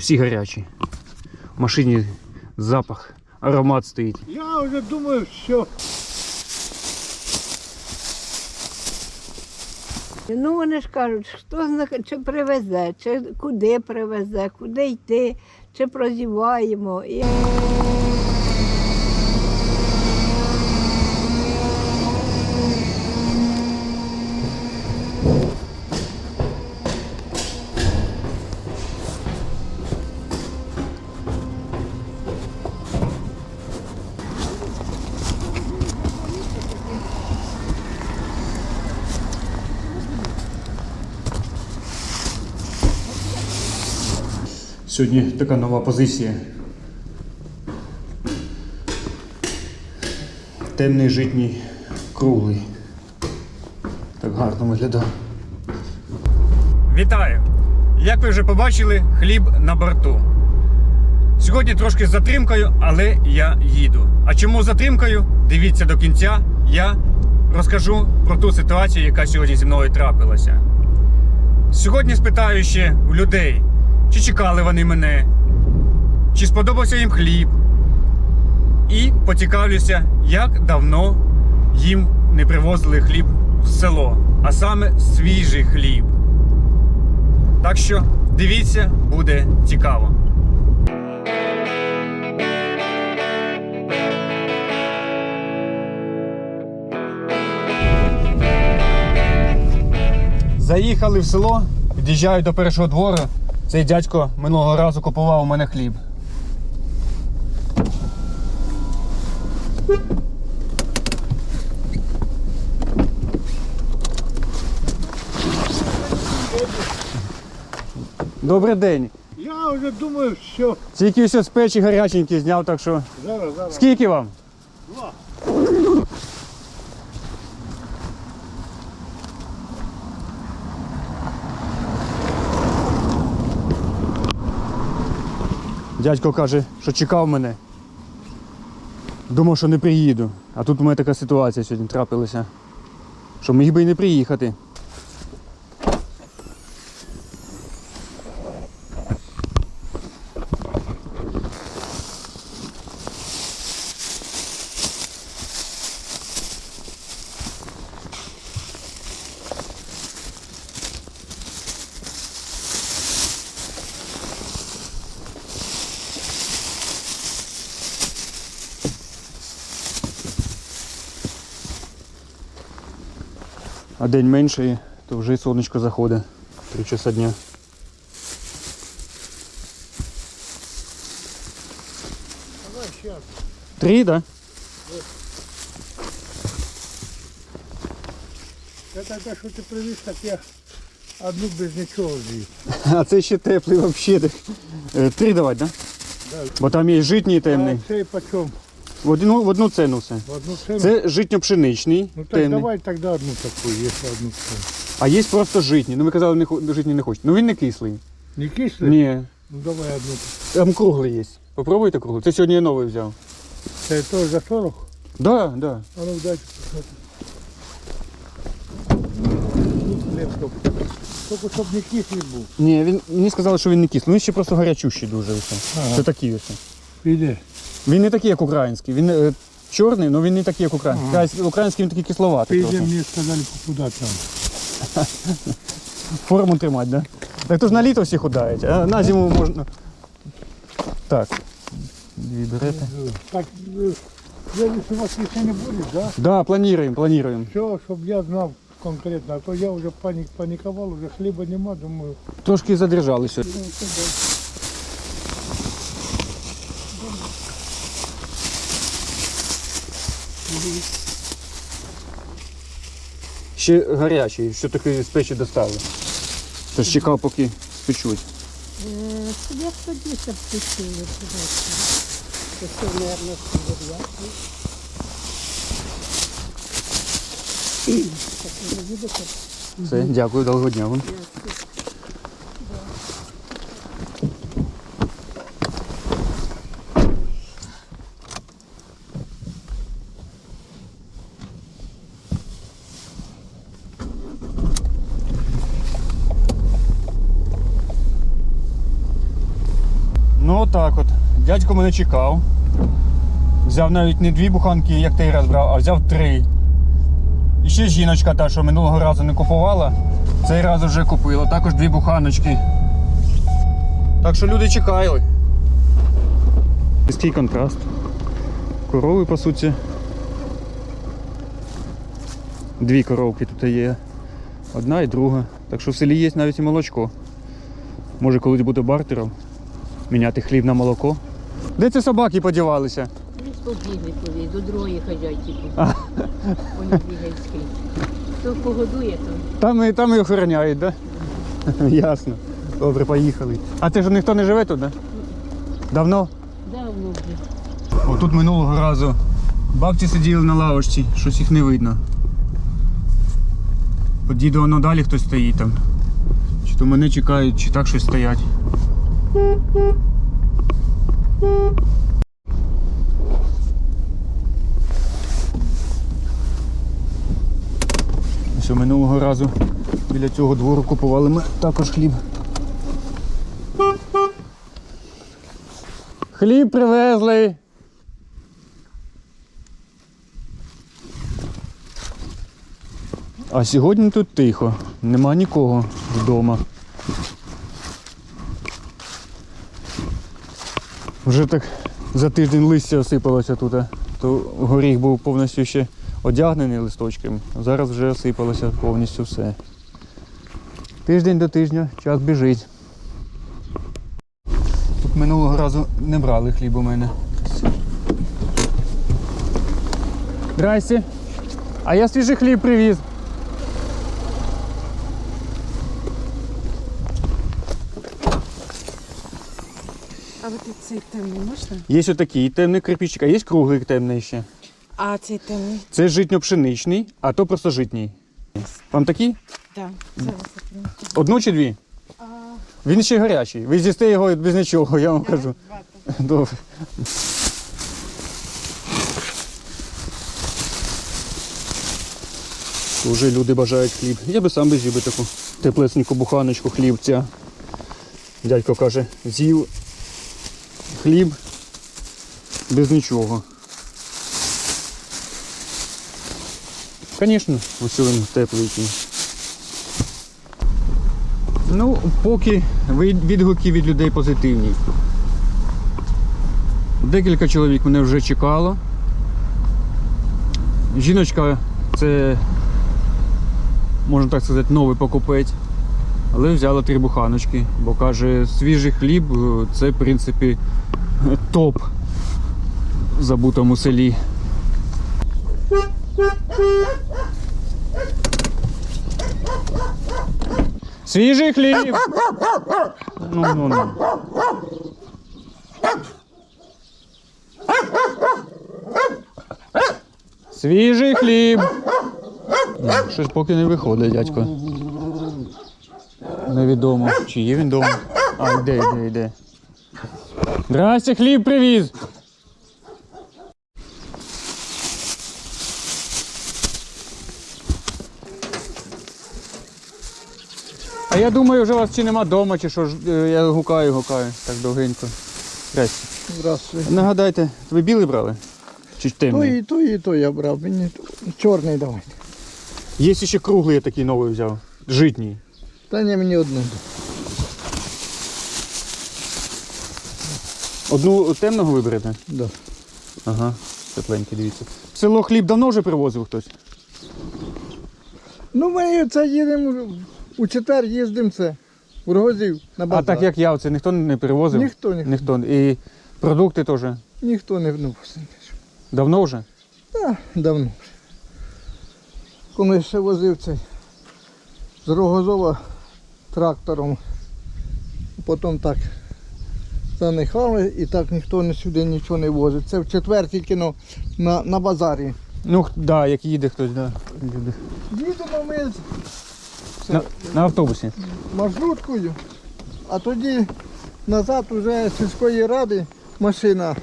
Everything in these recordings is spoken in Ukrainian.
Всі гарячі. В машині запах, аромат стоїть. Я вже думаю, що Ну вони ж кажуть, хто зна, чи привезе, чи куди привезе, куди йти, чи прозіваємо. І... Сьогодні така нова позиція. Темний житній круглий. Так гарно виглядає. Вітаю! Як ви вже побачили, хліб на борту. Сьогодні трошки з затримкою, але я їду. А чому з затримкою? Дивіться до кінця. Я розкажу про ту ситуацію, яка сьогодні зі мною трапилася. Сьогодні спитаю ще у людей, чи чекали вони мене, чи сподобався їм хліб. І поцікавлюся, як давно їм не привозили хліб в село, а саме свіжий хліб. Так що дивіться, буде цікаво. Заїхали в село, під'їжджаю до першого двору. Цей дядько минулого разу купував у мене хліб. Добрий день. я вже думаю, що Тільки все з печі гаряченькі зняв, так що. зараз, зараз. Скільки вам? Два. Дядько каже, що чекав мене. Думав, що не приїду. А тут у мене така ситуація сьогодні трапилася. Що міг би і не приїхати. День менший, то вже і сонечко заходить. Три часа дня. Три, так? Це те, що ти привіз, так я одну без нічого з'їв. А це ще теплий взагалі. Е, Три давати, так? Да. Бо там є житній темний. А цей почем? В одну, в одну ціну все. В одну ціну? Це житньо-пшеничний, Ну так темний. давай тоді одну таку, якщо одну ціну. А є просто житній. Ну ви казали, не хо- житній не хочете. Ну він не кислий. Не кислий? Ні. Ну давай одну. Там круглий є. Попробуйте круглий. Це сьогодні я новий взяв. Це теж за 40? Да, да. А ну дайте посмотрим. Тут хліб щоб. Тільки щоб не кислий був. Ні, він мені сказали, що він не кислий. Він ще просто гарячущий дуже. Ага. Це такий ось. Піде. Він не такий, як український. Він е, чорний, але він не такий, як український. Ага. Ага. Український він такий кисловатий. Піде, трохи. мені сказали, куди там. Форму тримати, да? Так то ж на літо всі худають, а на зиму можна. Так. Дві берете. Так, е, следующий у вас ще не буде, да? Да, плануємо, плануємо. Все, щоб я знав конкретно, а то я вже панік, панікував, вже хліба нема, думаю. Трошки задержалися. ну, да. Ще гарячий, що таки з печі достали. Тож чекав, поки спечуть. Я тоді щоб пустили. Це все, мабуть, видите? Все, дякую, довго дня вам. Ну отак от. Дядько мене чекав. Взяв навіть не дві буханки, як той раз брав, а взяв три. І ще жіночка та, що минулого разу не купувала, цей раз вже купила. Також дві буханочки. Так що люди чекали. Низький контраст. Корови, по суті. Дві коровки тут є. Одна і друга. Так що в селі є навіть і молочко. Може колись буде бартером. Міняти хліб на молоко. Де ці собаки подівалися? Побігли кудись, до другої хазяйки. А. Вони бігають скрізь. Хто погодує, то Там і, там і охороняють, так? Да? Ясно. Добре, поїхали. А це ж ніхто не живе тут, так? Да? Давно? давно вже. О, тут минулого разу бабці сиділи на лавочці, щось їх не видно. От діду воно далі хтось стоїть там. Чи то мене чекають, чи так щось стоять. Що минулого разу біля цього двору купували ми також хліб. Хліб привезли. А сьогодні тут тихо, нема нікого вдома. Вже так за тиждень листя осипалося тут. То горіх був повністю ще одягнений листочками, а зараз вже осипалося повністю все. Тиждень до тижня час біжить. Тут минулого разу не брали хліб у мене. Здрасте. А я свіжий хліб привіз. А цей темний можна? Є отакий темний кирпичик, а є круглий темний ще. А цей темний? Це житньо-пшеничний, а то просто житній. Вам такий? Так. Принесу. Одну чи дві? Він ще гарячий. Ви з'їсте його без нічого, я вам кажу. Добре. Уже люди бажають хліб. Я би сам би з'їв би таку теплесеньку буханочку хлібця. Дядько каже, з'їв хліб без нічого. Звісно, ось він теплий. Ну, поки відгуки від людей позитивні. Декілька чоловік мене вже чекало. Жіночка це, можна так сказати, новий покупець. Але взяла три буханочки, бо каже, свіжий хліб е, це, в принципі, топ в забутому селі. Свіжий хліб! Ну, ну, ну. Свіжий хліб. Щось поки не виходить, дядько. Невідомо, чи є він вдома. А, йде, йде, йде. Здрасте, хліб привіз. А я думаю, вже вас чи нема вдома, чи що ж е, я гукаю, гукаю так довгенько. Здрасте. Здравствуйте. Нагадайте, ви білий брали? Чи То темний? і то, і то я брав. Мені чорний давай. Є ще круглий я такий новий взяв. Житній. Та ні, мені одну. Одну темного виберете? Да. Ага, тепленький, дивіться. В село хліб давно вже привозив хтось? Ну ми це їдемо, у четвер їздимо це. У Рогозів на А так як я, це ніхто не привозив? Ніхто, ніхто. Ніхто. І продукти теж. Ніхто не вносить. Давно вже? Та, давно. Коли ще возив цей з Рогозова трактором. Потім так занихали і так ніхто не сюди нічого не возить. Це в четвер тільки ну, на, на базарі. Ну, так, да, як їде хтось, да. Люди. Їдемо ми це, На, на автобусі. маршруткою, а тоді назад уже з сільської ради машина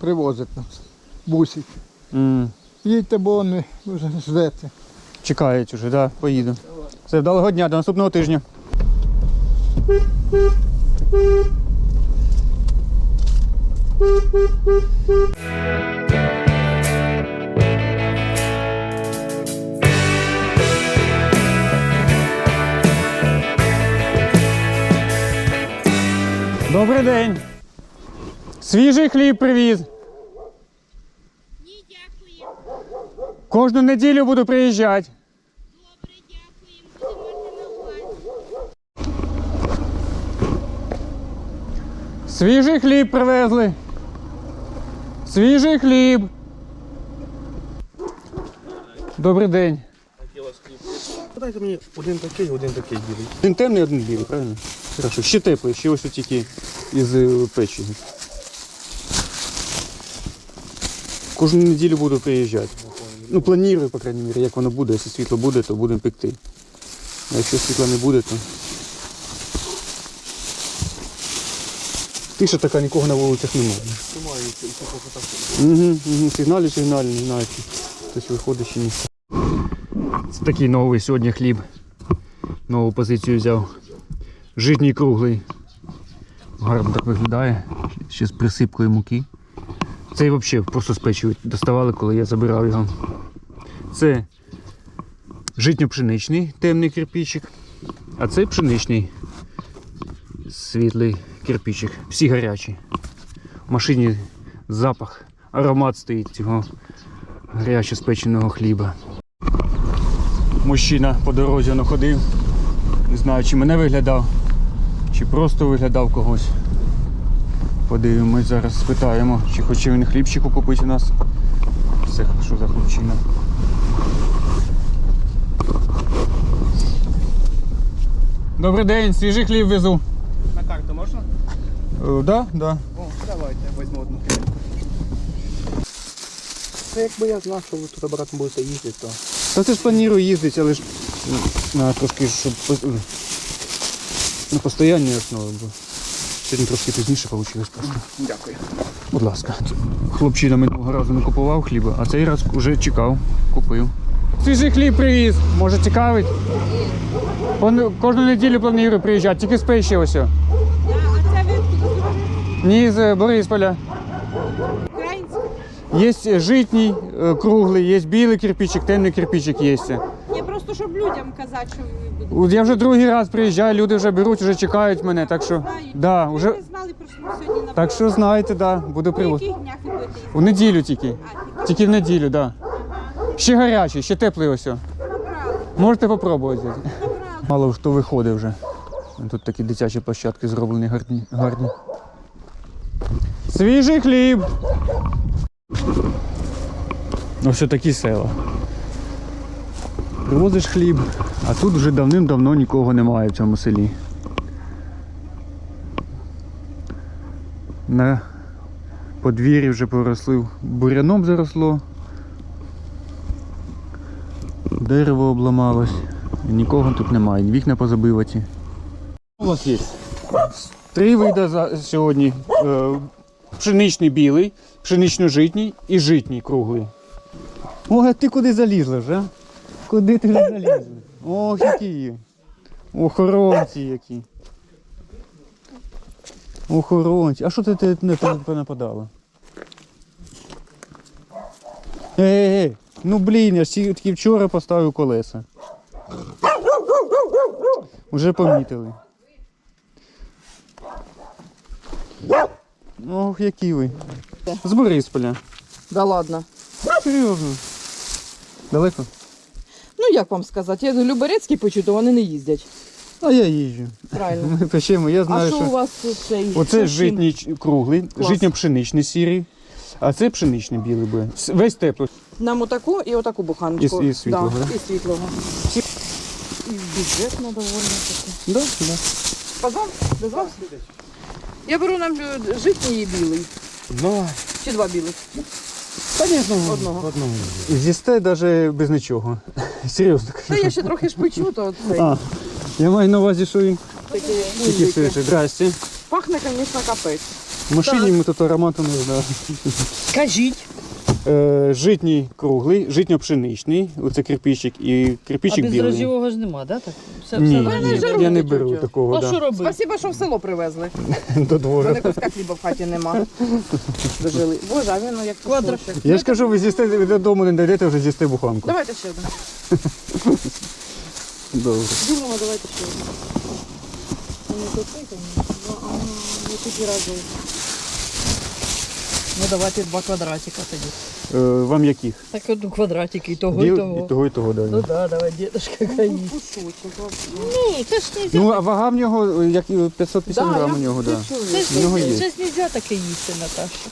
привозить нас. Бусик. М, Їдьте, бо вони вже ждете. Чекають уже, да, поїду. Все, вдалого дня, до наступного тижня. Добрий день. Свіжий хліб привіз. Ні, дякую. Кожну неділю буду приїжджати. Добре, дякую. Буду мати на увазі. Свіжий хліб привезли. Свіжий хліб. Добрий день. Дайте мені один такий, один такий білий. Один темний, один білий, правильно? Хорошо. Ще теплий, ще ось тільки із е, печі. Кожну неділю буду приїжджати. Ну, планую, по крайній мірі, як воно буде. Якщо світло буде, то будемо пекти. А якщо світла не буде, то. Тиша така нікого на вулицях немає. Немає. Сигналі, сигналі, не знаю, чи хтось виходить чи ні. Це такий новий сьогодні хліб. Нову позицію взяв. Житній круглий. Гарно так виглядає. Ще з присипкою муки. Цей взагалі просто печі доставали, коли я забирав його. Це житньо-пшеничний темний кирпичик, а це пшеничний світлий кирпичик. Всі гарячі. В машині запах, аромат стоїть цього гаряче спеченого хліба. Мужчина по дорозі воно ходив. Не знаю, чи мене виглядав, чи просто виглядав когось. Подивимось зараз, спитаємо, чи хоче він хлібчику купити у нас. Це що за хлопчина. Добрий день, свіжий хліб везу. Так, да, да. О, давайте, я візьму одну карту. Це якби я знав, що ви туди брати будете їздити, то Та це ж планую їздити, але ж на трошки, щоб на постоянній основі, бо сьогодні трошки пізніше вийшло просто. дякую. Будь ласка. Хлопчина минулого разу не купував хліба, а цей раз вже чекав, купив. Свіжий хліб привіз, може цікавить. Он кожну неділю планую приїжджати, тільки з печі ось. А це Ні, з Борисполя. Є житній, е, круглий, є білий кирпичик, темний кирпичик є. Ні, просто щоб людям казати, що ви будете. Я вже другий раз приїжджаю, люди вже беруть, вже чекають мене, так що да, Ми вже, не знали, просто ми сьогодні на так що знаєте, да, буду По привоз. яких днях ви будете їх У неділю тільки. А, Тільки в неділю, так. Да. Ще гарячий, ще теплий ось. о. набрали, Можете попробувати. набрали. Мало хто виходить вже. Тут такі дитячі площадки зроблені гарні. гарні. Свіжий хліб. Ось такі села. Привозиш хліб, а тут вже давним-давно нікого немає в цьому селі. На подвір'ї вже поросли, буряном заросло. Дерево обламалось. Нікого тут немає, вікна позабиваті. У вас є? Три види сьогодні. Пшеничний білий, пшенично-житній і житній круглий. Ой, а ти куди залізла вже? Куди ти вже залізла? Ох, які. Охоронці які. Охоронці. А що ти, ти не понападала? Ей, ей, ну блін, я ж ті- тільки вчора поставив колеса. Уже помітили. Ох, які ви. З Борисполя. Да ладно. Серйозно. Далеко? Ну як вам сказати, я Люберецький почу, то вони не їздять. А я їжджу. Правильно. Ми печемо, я А знаю, що у вас тут цей? Оце що житній круглий, житньо-пшеничний сірий, а це пшеничний білий буде. Весь теплий. Нам отаку і отаку буханочку. І- і світлого, да? І світлого. І бюджетно доволі таке. Да, да. Позвав? Дозвався? Я беру нам е, житній і білий. Два. Чи два білих? Звісно, Одного. одного. З'їсте навіть без нічого. Серйозно кажу. Та я ще трохи шпичу, то цей. А, я маю на увазі, що він Такі тільки свіжий. Здрасте. Пахне, звісно, капець. В машині ми тут аромату не знали. Кажіть. Е, житній круглий, житньо-пшеничний, оце кирпичик і А кирпичик без білий. дрожжевого ж нема, да? Так? Все, Ні, все ні, дрожжеве. я не беру такого А що робити? Спасибо, що в село привезли. до двору. Мене куска хліба в хаті нема. Дожили. Боже, а він ну, як Квадра- кусочок. Я ж кажу, ви з'їсте ви додому не дійдете, вже з'їсте буханку. Давайте ще один. Добре. Думала, давайте ще один. Ну, не тут, звісно. А, не тоді разом. Ну давайте два квадратика тоді. Е, вам яких? Так от квадратики і того, і того. і того, і того, да. Ну да, давай, дедушка, хай. Кусочок. Ні, це ж не Ну, а вага в нього, як і 550 Да, грам у нього, да. Це В нього ж є. не- це ж нельзя таке їсти, Наташа.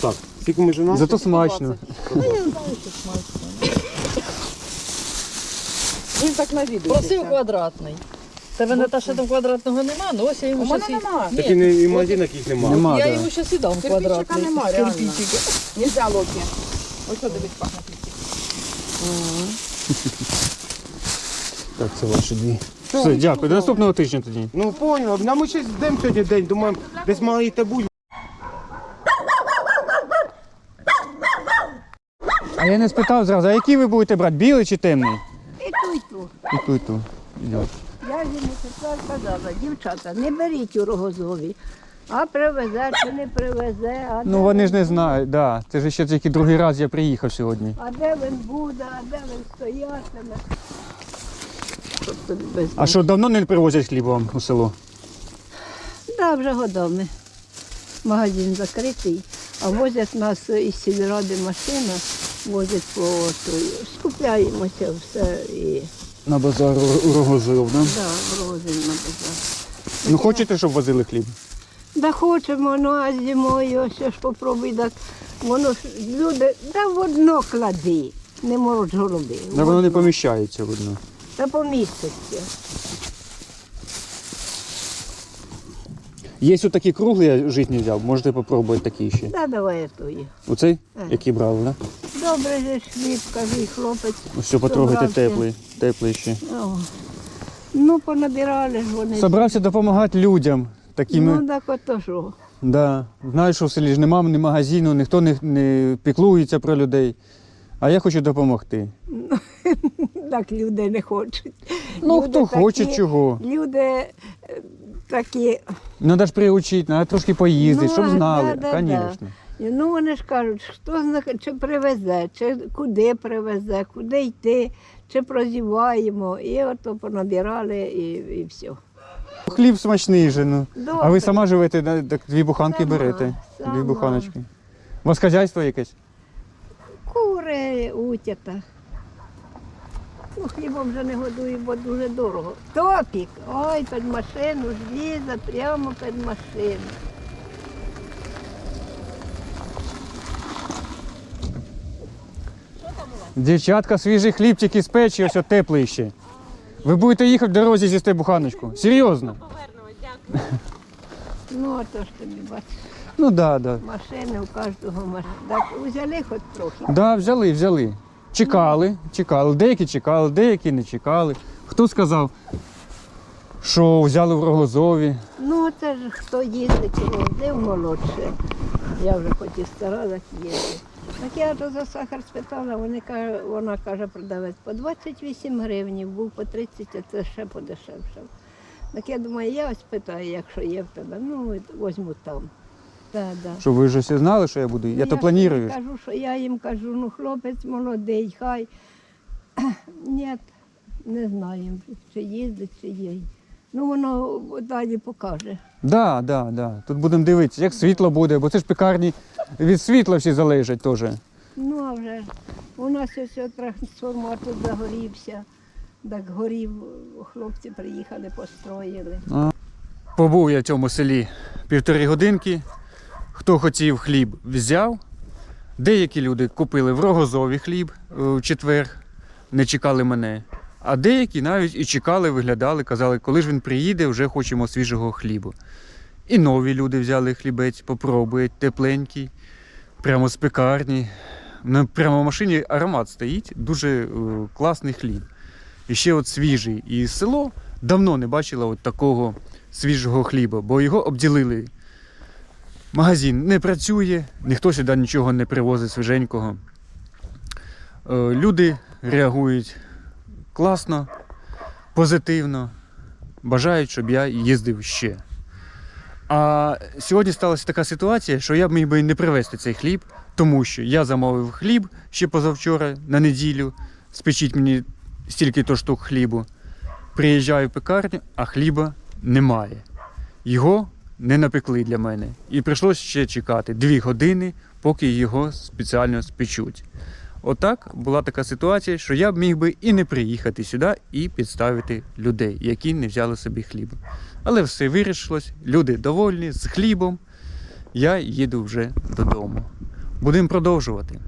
Так, скільки ми жена? Зато смачно. Ну, я знаю, що смачно. Він так на відео. Просив квадратний. Тебе Наташа там квадратного нема, ну ось я йому У мене щас і- нема. Ні, Так і не і в магазинах їх немає. Нема, я да. йому щас і дам Кирпичика квадратний. нема, реально. кирпичика. Нельзя локи. Ось дивись, пахне. Так, це ваші дві. Все, дякую. До наступного тижня тоді. Ну поняв, а ми ще йдемо сьогодні день, думаємо, десь маєте бути. А я не спитав зразу, а який ви будете брати, білий чи темний? І ту, і ту. І ту, і ту. Йдемо. Я йому тепер казала, дівчата, не беріть у рогозові. А привезе чи не привезе, а, Ну вони ж не знають, да. Це ж ще тільки другий раз я приїхав сьогодні. а де він буде, а де він стоятиме. Щоб тобі без А що, давно не привозять хліб вам у село? Да, вже годами. Магазин закритий, а возять нас із сільради машина, возять по той. Скупляємося все і На базар у- Рогозив, да? да, возимо на базар. Ну хочете, щоб возили хліб? Да хочемо, ну а зимою ось ж попробуй, так воно ж люди, да в одно клади, не можуть голуби. Да воно не поміщається видно. Та поміститься. Є ось такі круглі, я житні взяв, можете попробувати такі ще. Да, давай тої. Оцей, Ага. який брали, да? Добре же ж хліб, кажи, хлопець. Ось все, потрогайте Собрався. теплий, теплий ще. О. Ну, понабирали ж вони. Собрався допомагати людям. Такими, Ну так ото що. да. Знаєш, що в селі ж нема ні магазину, ніхто не, не піклується про людей. А я хочу допомогти. Так люди не хочуть. Ну, Люди хто хоче такі- чого. Люди е, такі, Треба ж приучити, треба трошки поїздити, Ну, щоб знали. да, да, Звісно. ну вони ж кажуть, хто зна, чи привезе, чи куди привезе, куди йти, чи прозіваємо. І ото понабирали і, і все. Хліб смачний же. Ну. А ви сама живете, да, так дві буханки Сама, берете. Дві сама. буханочки. У вас хазяйство якесь? Кури, утята. Ну, хлібом вже не годую, бо дуже дорого. Топік, ой, під машину ж прямо під машину. Дівчатка, свіжий хлібчик із печі, ось от теплий ще. Ви будете їхати в дорозі з'їсти буханочку. Серйозно? Ну, а то ж тобі бачиш, Ну да, да. машини у кожного машина. Так взяли хоч трохи. Да, взяли, взяли. Чекали, чекали. Деякі чекали, деякі не чекали. Хто сказав, що взяли в Рогозові? Ну, це ж хто їздить, возив молодше. Я вже хоч і стара, так їздить. Так я то за сахар спитала, вони каже, вона каже, продавець по 28 гривень, був по 30, а це ще подешевшав. Так я думаю, я ось питаю, якщо є в тебе, ну возьму там. Да, да. Щоб ви вже всі знали, що я буду. Я то ж планую. Кажу, що я їм кажу, ну хлопець молодий, хай. Ні, не знаю, чи їздить, чи є. Ну воно далі покаже. Да, да, да. Тут будемо дивитися, як світло буде, бо це ж пекарні від світла всі залежать теж. Ну, а вже ж у нас ось трансформатор загорівся. Так горів, хлопці приїхали, построїли. Побув я в цьому селі півтори годинки. Хто хотів хліб, взяв. Деякі люди купили в Рогозові хліб е, в четвер, не чекали мене. А деякі навіть і чекали, виглядали, казали, коли ж він приїде, вже хочемо свіжого хлібу. І нові люди взяли хлібець, попробують, тепленький, прямо з пекарні. Прямо в машині аромат стоїть, дуже е, класний хліб. І ще от свіжий. І село давно не бачило от такого свіжого хліба, бо його обділили. Магазин не працює, ніхто сюди нічого не привозить свіженького. Е, Люди реагують класно, позитивно, бажають, щоб я їздив ще. А сьогодні сталася така ситуація, що я б міг би не привезти цей хліб, тому що я замовив хліб ще позавчора на неділю. Спечіть мені стільки-то штук хлібу. Приїжджаю в пекарню, а хліба немає. Його не напекли для мене. І прийшлося ще чекати дві години, поки його спеціально спечуть. Отак була така ситуація, що я б міг би і не приїхати сюди і підставити людей, які не взяли собі хліб. Але все вирішилось, люди довольні з хлібом. Я їду вже додому. Будемо продовжувати.